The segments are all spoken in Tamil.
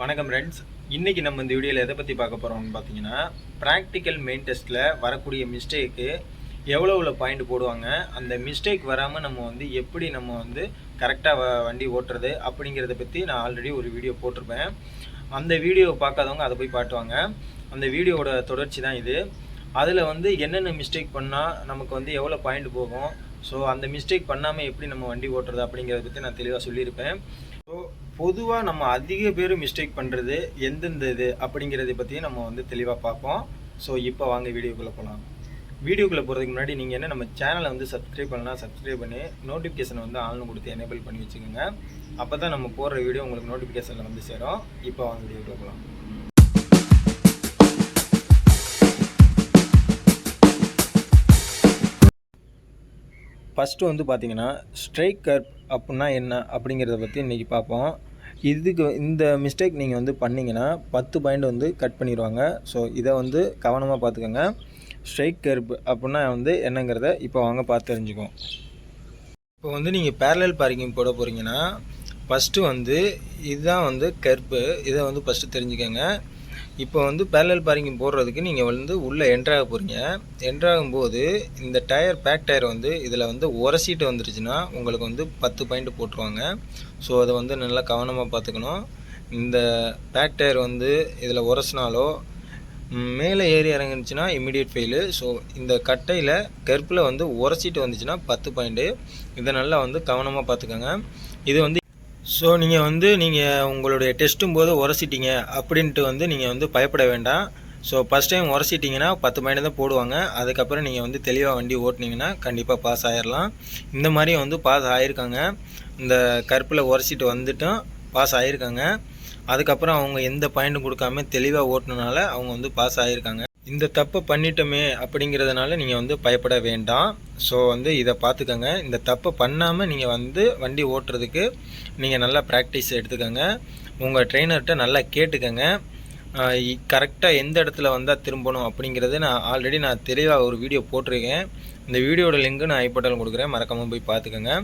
வணக்கம் ஃப்ரெண்ட்ஸ் இன்றைக்கி நம்ம இந்த வீடியோவில் எதை பற்றி பார்க்க போகிறோம்னு பார்த்தீங்கன்னா ப்ராக்டிக்கல் மெயின் டெஸ்ட்டில் வரக்கூடிய மிஸ்டேக்கு எவ்வளோ எவ்வளோ பாயிண்ட் போடுவாங்க அந்த மிஸ்டேக் வராமல் நம்ம வந்து எப்படி நம்ம வந்து கரெக்டாக வண்டி ஓட்டுறது அப்படிங்கிறத பற்றி நான் ஆல்ரெடி ஒரு வீடியோ போட்டிருப்பேன். அந்த வீடியோவை பார்க்காதவங்க அதை போய் பாட்டுவாங்க அந்த வீடியோவோட தொடர்ச்சி தான் இது. அதில் வந்து என்னென்ன மிஸ்டேக் பண்ணால் நமக்கு வந்து எவ்வளோ பாயிண்ட் போகும்? ஸோ அந்த மிஸ்டேக் பண்ணாமல் எப்படி நம்ம வண்டி ஓட்டுறது அப்படிங்கிறத பற்றி நான் தெளிவாக சொல்லியிருப்பேன். ஸோ பொதுவாக நம்ம அதிக பேர் மிஸ்டேக் பண்ணுறது எந்தெந்த இது அப்படிங்கிறத பற்றியும் நம்ம வந்து தெளிவாக பார்ப்போம். ஸோ இப்போ வாங்க வீடியோக்குள்ளே போகலாம் வீடியோக்குள்ளே போகிறதுக்கு முன்னாடி நீங்கள் என்ன நம்ம சேனலை வந்து சப்ஸ்கிரைப் பண்ணலாம் சப்ஸ்கிரைப் பண்ணி நோட்டிஃபிகேஷனை வந்து ஆன்லைன் கொடுத்து எனேபிள் பண்ணி வச்சுக்கோங்க. அப்போ தான் நம்ம போடுற வீடியோ உங்களுக்கு நோட்டிஃபிகேஷனில் வந்து சேரும். இப்போ வாங்க வீடியோக்குள்ளே போகலாம் ஃபஸ்ட்டு வந்து பார்த்தீங்கன்னா ஸ்ட்ரைக் கர்ப் அப்படின்னா என்ன அப்படிங்கிறத பற்றி இன்றைக்கி பார்ப்போம். இதுக்கு இந்த மிஸ்டேக் நீங்கள் வந்து பண்ணிங்கன்னா பத்து பாயிண்ட் வந்து கட் பண்ணிடுவாங்க ஸோ இதை வந்து கவனமாக பார்த்துக்கோங்க. ஸ்ட்ரைக் கருப்பு அப்படின்னா வந்து என்னங்கிறத இப்போ வாங்க பார்த்து தெரிஞ்சுக்குவோம். இப்போ வந்து நீங்கள் பேரலல் பார்க்கிங் போட போகிறீங்கன்னா ஃபஸ்ட்டு வந்து இதுதான் வந்து கருப்பு. இதை வந்து ஃபஸ்ட்டு தெரிஞ்சுக்கோங்க. இப்போ வந்து பேரல் பார்க்கிங் போடுறதுக்கு நீங்கள் வந்து உள்ளே என்ட்ராக போகிறீங்க என்ட்ராகும்போது இந்த டயர் பேக் டயர் வந்து இதில் வந்து உரசிட்டு வந்துருச்சுன்னா உங்களுக்கு வந்து பத்து பாயிண்ட் போட்டுருவாங்க. ஸோ அதை வந்து நல்லா கவனமாக பார்த்துக்கணும். இந்த பேக் டயர் வந்து இதில் உரசினாலோ மேலே ஏறி இறங்குனுச்சுன்னா இம்மிடியட் ஃபெயிலு ஸோ இந்த கட்டையில் கருப்பில் வந்து உரசிட்டு வந்துச்சுன்னா பத்து பாயிண்ட்டு இதை நல்லா வந்து கவனமாக பார்த்துக்கோங்க. இது வந்து ஸோ நீங்கள் வந்து நீங்கள் உங்களுடைய டெஸ்ட்டும் போது உரசிட்டீங்க அப்படின்ட்டு வந்து நீங்கள் வந்து பயப்பட வேண்டாம். ஸோ ஃபஸ்ட் டைம் உரசிட்டிங்கன்னா பத்து பாயிண்ட் தான் போடுவாங்க. அதுக்கப்புறம் நீங்கள் வந்து தெளிவாக வண்டி ஓட்டுனீங்கன்னா கண்டிப்பாக பாஸ் ஆகிடலாம் இந்த மாதிரி வந்து பாஸ் ஆகிருக்காங்க இந்த கருப்பில் உரசிட்டு வந்துட்டும் பாஸ் ஆகிருக்காங்க அதுக்கப்புறம் அவங்க எந்த பாயிண்ட்டும் கொடுக்காம தெளிவாக ஓட்டினால அவங்க வந்து பாஸ் ஆகியிருக்காங்க இந்த தப்பை பண்ணிட்டோமே அப்படிங்கிறதுனால நீங்கள் வந்து பயப்பட வேண்டாம். ஸோ வந்து இதை பார்த்துக்கோங்க. இந்த தப்பை பண்ணாமல் நீங்கள் வந்து வண்டி ஓட்டுறதுக்கு நீங்கள் நல்லா ப்ராக்டிஸ் எடுத்துக்கோங்க. உங்கள் ட்ரெயினர்கிட்ட நல்லா கேட்டுக்கோங்க. கரெக்டாக எந்த இடத்துல வந்தால் திரும்பணும் அப்படிங்கிறது நான் ஆல்ரெடி நான் தெளிவாக ஒரு வீடியோ போட்டிருக்கேன். இந்த வீடியோட லிங்க்கு நான் ஐப்பட்டாலும் கொடுக்குறேன். மறக்காமல் போய் பார்த்துக்கோங்க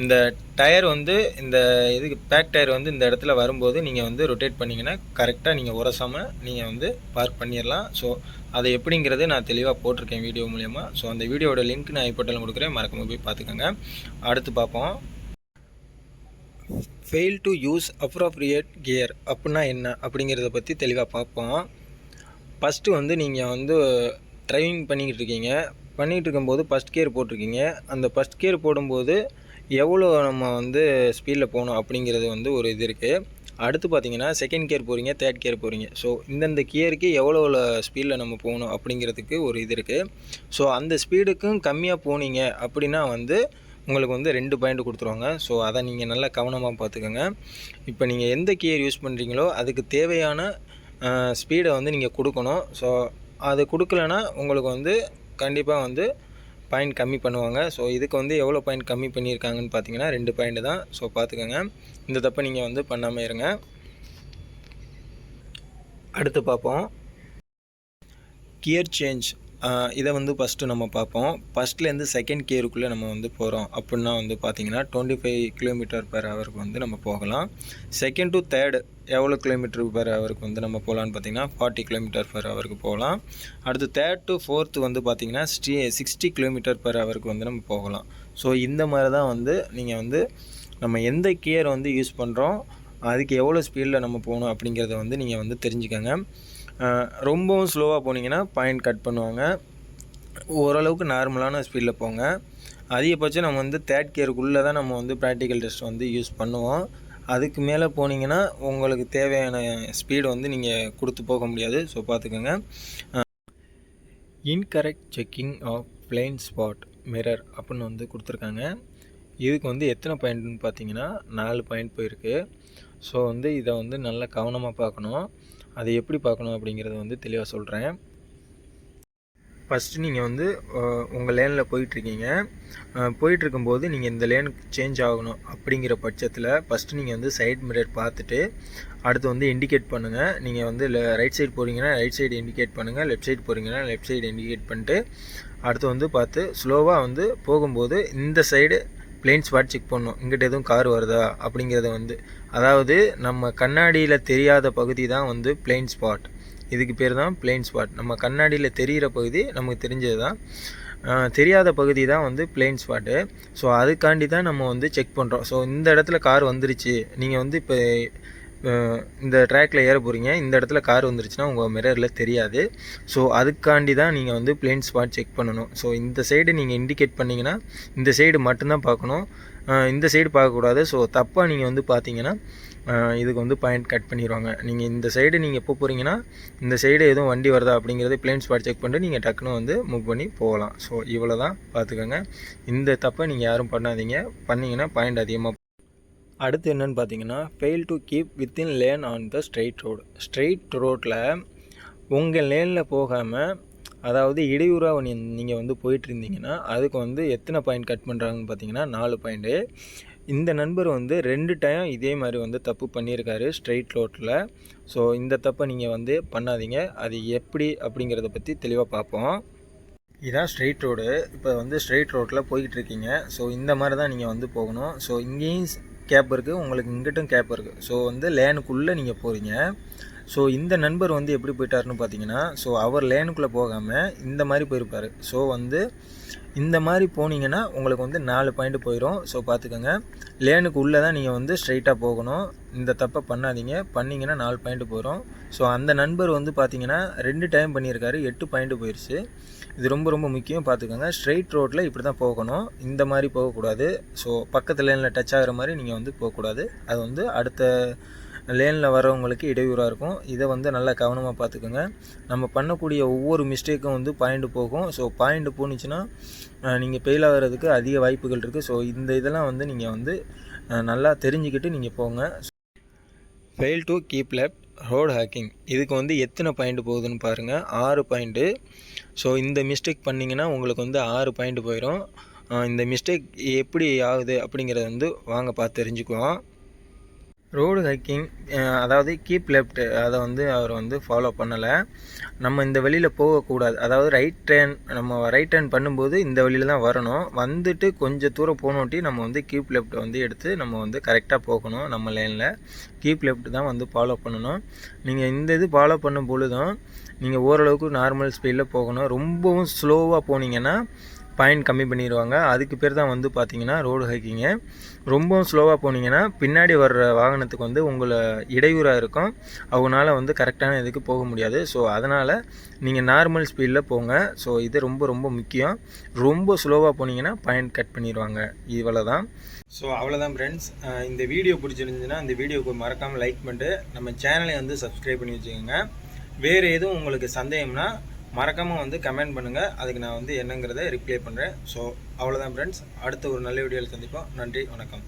இந்த டயர் வந்து இந்த இதுக்கு பேக் டயர் வந்து இந்த இடத்துல வரும்போது நீங்கள் வந்து ரொட்டேட் பண்ணிங்கன்னா கரெக்டாக நீங்கள் உரசாமல் நீங்கள் வந்து பார்க் பண்ணிடலாம் ஸோ அதை எப்படிங்கிறது நான் தெளிவாக போட்டிருக்கேன் வீடியோ மூலயமா. ஸோ அந்த வீடியோட லிங்க் நான் ஐப்பட்டாலும் கொடுக்குறேன். மறக்காமல் போய் பார்த்துக்கோங்க அடுத்து பார்ப்போம். Fail to use appropriate gear அப்படின்னா என்ன? அப்படிங்கிறத பற்றி தெளிவாக பார்ப்போம் ஃபஸ்ட்டு வந்து நீங்கள் வந்து ட்ரைவிங் பண்ணிக்கிட்டு இருக்கீங்க பண்ணிகிட்டு இருக்கும்போது ஃபஸ்ட் கியர் போட்டிருக்கீங்க. அந்த ஃபஸ்ட் கியர் போடும்போது எவ்வளோ நம்ம வந்து ஸ்பீடில் போகணும் அப்படிங்கிறது வந்து ஒரு இது இருக்குது அடுத்து பார்த்தீங்கன்னா செகண்ட் கியர் போகிறீங்க தேர்ட் கியர் போகிறீங்க ஸோ இந்தந்த கியருக்கு எவ்வளோ ஸ்பீடில் நம்ம போகணும் அப்படிங்கிறதுக்கு ஒரு இது இருக்குது ஸோ அந்த ஸ்பீடுக்கும் கம்மியாக போனீங்க அப்படின்னா வந்து உங்களுக்கு வந்து ரெண்டு பாயிண்ட் கொடுத்துருவாங்க. ஸோ அதை நீங்கள் நல்லா கவனமாக பார்த்துக்கோங்க. இப்போ நீங்கள் எந்த கியர் யூஸ் பண்ணுறீங்களோ அதுக்கு தேவையான ஸ்பீடை வந்து நீங்கள் கொடுக்கணும். ஸோ அது கொடுக்கலன்னா உங்களுக்கு வந்து கண்டிப்பாக வந்து பாயிண்ட் கம்மி பண்ணுவாங்க. ஸோ இதுக்கு வந்து எவ்வளோ பாயிண்ட் கம்மி பண்ணியிருக்காங்கன்னு பார்த்தீங்கன்னா ரெண்டு பாயிண்ட் தான். ஸோ பார்த்துக்கோங்க. இந்த தப்பை நீங்கள் வந்து பண்ணாமல் இருங்க. அடுத்து பார்ப்போம். கியர் சேஞ்ச் இதை வந்து ஃபஸ்ட்டு நம்ம பார்ப்போம். ஃபஸ்ட்லேருந்து செகண்ட் கியருக்குள்ளே நம்ம வந்து போகிறோம் அப்படின்னா வந்து பார்த்தீங்கன்னா டுவெண்ட்டி ஃபைவ் கிலோமீட்டர் பெர் ஹவருக்கு வந்து நம்ம போகலாம். செகண்ட் டு தேர்டு எவ்வளோ கிலோமீட்டர் பெர் ஹவருக்கு வந்து நம்ம போகலான்னு பார்த்தீங்கன்னா ஃபார்ட்டி கிலோமீட்டர் பெர் ஹவருக்கு போகலாம். அடுத்து தேர்ட் டு ஃபோர்த்து வந்து பார்த்தீங்கன்னா ஸ்டி சிக்ஸ்டி கிலோமீட்டர் பெர் ஹவருக்கு வந்து நம்ம போகலாம். ஸோ இந்த மாதிரி தான் வந்து நீங்கள் வந்து நம்ம எந்த கியர் வந்து யூஸ் பண்ணுறோம் அதுக்கு எவ்வளோ ஸ்பீடில் நம்ம போகணும் அப்படிங்கிறத வந்து நீங்கள் வந்து தெரிஞ்சுக்கோங்க. ரொம்பவும் ஸ்லோவாக போனீங்கன்னா பாயிண்ட் கட் பண்ணுவாங்க. ஓரளவுக்கு நார்மலான ஸ்பீடில் போங்க. அதிகபட்சம் நம்ம வந்து தேர்ட் கியருக்குள்ளே தான் நம்ம வந்து ப்ராக்டிக்கல் டெஸ்ட் வந்து யூஸ் பண்ணுவோம். அதுக்கு மேலே போனீங்கன்னா உங்களுக்கு தேவையான ஸ்பீடு வந்து நீங்கள் கொடுத்து போக முடியாது. ஸோ பார்த்துக்கோங்க. Incorrect checking of blind spot mirror அப்படின்னு வந்து கொடுத்துருக்காங்க. இதுக்கு வந்து எத்தனை பாயிண்ட்னு பார்த்தீங்கன்னா நாலு பாயிண்ட் போயிருக்கு. ஸோ வந்து இதை வந்து நல்லா கவனமாக பார்க்கணும். அதை எப்படி பார்க்கணும் அப்படிங்கிறத வந்து தெளிவாக சொல்கிறேன் ஃபஸ்ட்டு நீங்கள் வந்து உங்கள் லேனில் போயிட்டுருக்கீங்க. போயிட்டுருக்கும்போது நீங்கள் இந்த லேனுக்கு சேஞ்ச் ஆகணும் அப்படிங்கிற பட்சத்தில் ஃபஸ்ட்டு நீங்கள் வந்து சைட் மிரர் பார்த்துட்டு அடுத்து வந்து இண்டிகேட் பண்ணுங்கள் நீங்கள் வந்து ரைட் சைடு போகிறீங்கன்னா ரைட் சைடு இண்டிகேட் பண்ணுங்கள் லெஃப்ட் சைடு போகிறீங்கன்னா லெஃப்ட் சைடு இண்டிகேட் பண்ணிட்டு அடுத்து வந்து பார்த்து ஸ்லோவாக வந்து போகும்போது இந்த சைடு பிளைன் ஸ்பாட் செக் பண்ணும் இங்கிட்ட எதுவும் கார் வருதா? அப்படிங்கிறத வந்து அதாவது நம்ம கண்ணாடியில் தெரியாத பகுதி தான் வந்து பிளைன் ஸ்பாட் இதுக்கு பேர் தான் பிளைன் ஸ்பாட் நம்ம கண்ணாடியில் தெரிகிற பகுதி நமக்கு தெரிஞ்சது தான் தெரியாத பகுதி தான் வந்து பிளெயின் ஸ்பாட்டு ஸோ அதுக்காண்டி தான் நம்ம வந்து செக் பண்ணுறோம் ஸோ இந்த இடத்துல கார் வந்துருச்சு. நீங்கள் வந்து இப்போ இந்த ட்ராக்ல ஏற போகிறீங்க இந்த இடத்துல கார் வந்துருச்சுன்னா உங்கள் மிரரில் தெரியாது. ஸோ அதுக்காண்டி தான் நீங்கள் வந்து பிளேன் ஸ்பாட் செக் பண்ணணும். ஸோ இந்த சைடு நீங்கள் இண்டிகேட் பண்ணிங்கன்னா இந்த சைடு மட்டும்தான் பார்க்கணும். இந்த சைடு பார்க்கக்கூடாது. ஸோ தப்பாக நீங்கள் வந்து பார்த்தீங்கன்னா இதுக்கு வந்து பாயிண்ட் கட் பண்ணிடுவாங்க நீங்கள் இந்த சைடு நீங்கள் எப்போ போகிறீங்கன்னா இந்த சைடு எதுவும் வண்டி வருதா அப்படிங்கிறது பிளேன் ஸ்பாட் செக் பண்ணிட்டு நீங்கள் டக்குன்னு வந்து மூவ் பண்ணி போகலாம். ஸோ இவ்வளோ தான் பார்த்துக்கோங்க. இந்த தப்பை நீங்கள் யாரும் பண்ணாதீங்க. பண்ணிங்கன்னா பாயிண்ட் அதிகமாக அடுத்து என்னென்னு பார்த்தீங்கன்னா fail to keep within lane on the straight road straight ரோட்டில் உங்கள் லேனில் போகாமல் அதாவது இடையூறாக நீ நீங்கள் வந்து போயிட்டுருந்தீங்கன்னா அதுக்கு வந்து எத்தனை பாயிண்ட் கட் பண்ணுறாங்கன்னு பார்த்தீங்கன்னா நாலு பாயிண்ட்டு இந்த நண்பர் வந்து ரெண்டு டைம் இதே மாதிரி வந்து தப்பு பண்ணியிருக்காரு ஸ்ட்ரெயிட் ரோட்டில் ஸோ இந்த தப்பை நீங்கள் வந்து பண்ணாதீங்க. அது எப்படி அப்படிங்கிறத பற்றி தெளிவாக பார்ப்போம். இதான் ஸ்ட்ரெயிட் ரோடு இப்போ வந்து ஸ்ட்ரெயிட் ரோட்டில் போய்கிட்டு இருக்கீங்க ஸோ இந்த மாதிரி தான் நீங்கள் வந்து போகணும். ஸோ இங்கேயும் கேப் இருக்குது உங்களுக்கு இங்கிட்டும் கேப் இருக்குது ஸோ வந்து லேனுக்குள்ளே நீங்கள் போகிறீங்க ஸோ இந்த நண்பர் வந்து எப்படி போயிட்டாருன்னு பார்த்தீங்கன்னா ஸோ அவர் லேனுக்குள்ளே போகாமல் இந்த மாதிரி போயிருப்பார். ஸோ வந்து இந்த மாதிரி போனீங்கன்னா உங்களுக்கு வந்து நாலு பாயிண்ட் போயிடும் ஸோ பார்த்துக்கோங்க லேனுக்கு உள்ளே தான் நீங்கள் வந்து ஸ்ட்ரைட்டாக போகணும். இந்த தப்பை பண்ணாதீங்க. பண்ணிங்கன்னா நாலு பாயிண்ட் போயிடும் ஸோ அந்த நண்பர் வந்து பார்த்தீங்கன்னா ரெண்டு டைம் பண்ணியிருக்காரு. எட்டு பாயிண்ட் போயிடுச்சு இது ரொம்ப ரொம்ப முக்கியம். பார்த்துக்கோங்க ஸ்ட்ரெயிட் ரோட்டில் இப்படி தான் போகணும். இந்த மாதிரி போகக்கூடாது. ஸோ பக்கத்து லேனில் டச் ஆகிற மாதிரி நீங்கள் வந்து போகக்கூடாது. அது வந்து அடுத்த லேனில் வரவங்களுக்கு இடையூறாக இருக்கும். இதை வந்து நல்லா கவனமாக பார்த்துக்கோங்க நம்ம பண்ணக்கூடிய ஒவ்வொரு மிஸ்டேக்கும் வந்து பாயிண்ட் போகும். ஸோ பாயிண்ட் போணுச்சுன்னா நீங்கள் ஃபெயில் ஆகிறதுக்கு அதிக வாய்ப்புகள் இருக்குது ஸோ இந்த இதெல்லாம் வந்து நீங்கள் வந்து நல்லா தெரிஞ்சுக்கிட்டு நீங்கள் போங்க. Fail to keep left road hogging இதுக்கு வந்து எத்தனை பாயிண்ட் போகுதுன்னு பாருங்கள் ஆறு பாயிண்ட்டு ஸோ இந்த மிஸ்டேக் பண்ணிங்கன்னா உங்களுக்கு வந்து ஆறு பாயிண்ட் போயிடும் இந்த மிஸ்டேக் எப்படி ஆகுது அப்படிங்கிறத வந்து வாங்க பார்த்து தெரிஞ்சுக்குவோம் ரோடு ஹைக்கிங் அதாவது கீப் லெஃப்ட் அதை வந்து அவர் வந்து ஃபாலோ பண்ணலை. நம்ம இந்த வழியில் போகக்கூடாது. அதாவது ரைட் டேர்ன் நம்ம ரைட் டேர்ன் பண்ணும்போது இந்த வழியில் தான் வரணும். வந்துட்டு கொஞ்சம் தூரம் போனோட்டி நம்ம வந்து கீப் லெஃப்ட் வந்து எடுத்து நம்ம வந்து கரெக்டாக போகணும் நம்ம லைனில் கீப் லெஃப்ட் தான் வந்து ஃபாலோ பண்ணணும். நீங்கள் இந்த இது ஃபாலோ பண்ணும் பொழுதும் நீங்கள் ஓரளவுக்கு நார்மல் ஸ்பீடில் போகணும். ரொம்பவும் ஸ்லோவாக போனீங்கன்னா பாயிண்ட் கம்மி பண்ணிடுவாங்க அதுக்கு பேர் தான் வந்து பார்த்தீங்கன்னா ரோடு ஹைக்கிங்கு ரொம்பவும் ஸ்லோவாக போனீங்கன்னா பின்னாடி வர்ற வாகனத்துக்கு வந்து உங்களை இடையூறாக இருக்கும். அவங்களால வந்து கரெக்டான இதுக்கு போக முடியாது. ஸோ அதனால் நீங்கள் நார்மல் ஸ்பீடில் போங்க. ஸோ இது ரொம்ப ரொம்ப முக்கியம். ரொம்ப ஸ்லோவாக போனீங்கன்னா பாயிண்ட் கட் பண்ணிடுவாங்க இவ்வளோ தான் ஸோ அவ்வளோதான் ஃப்ரெண்ட்ஸ் இந்த வீடியோ பிடிச்சிருந்துச்சுன்னா இந்த வீடியோக்கு மறக்காமல் லைக் பண்ணிட்டு நம்ம சேனலை வந்து சப்ஸ்கிரைப் பண்ணி வச்சுக்கோங்க. வேறு எதுவும் உங்களுக்கு சந்தேகம்னா மறக்காமல் வந்து கமெண்ட் பண்ணுங்கள் அதுக்கு நான் வந்து என்னங்கிறத ரிப்ளை பண்ணுறேன் ஸோ அவ்வளோதான் ஃப்ரெண்ட்ஸ் அடுத்த ஒரு நல்ல வீடியோவில் சந்திப்போம். நன்றி வணக்கம்.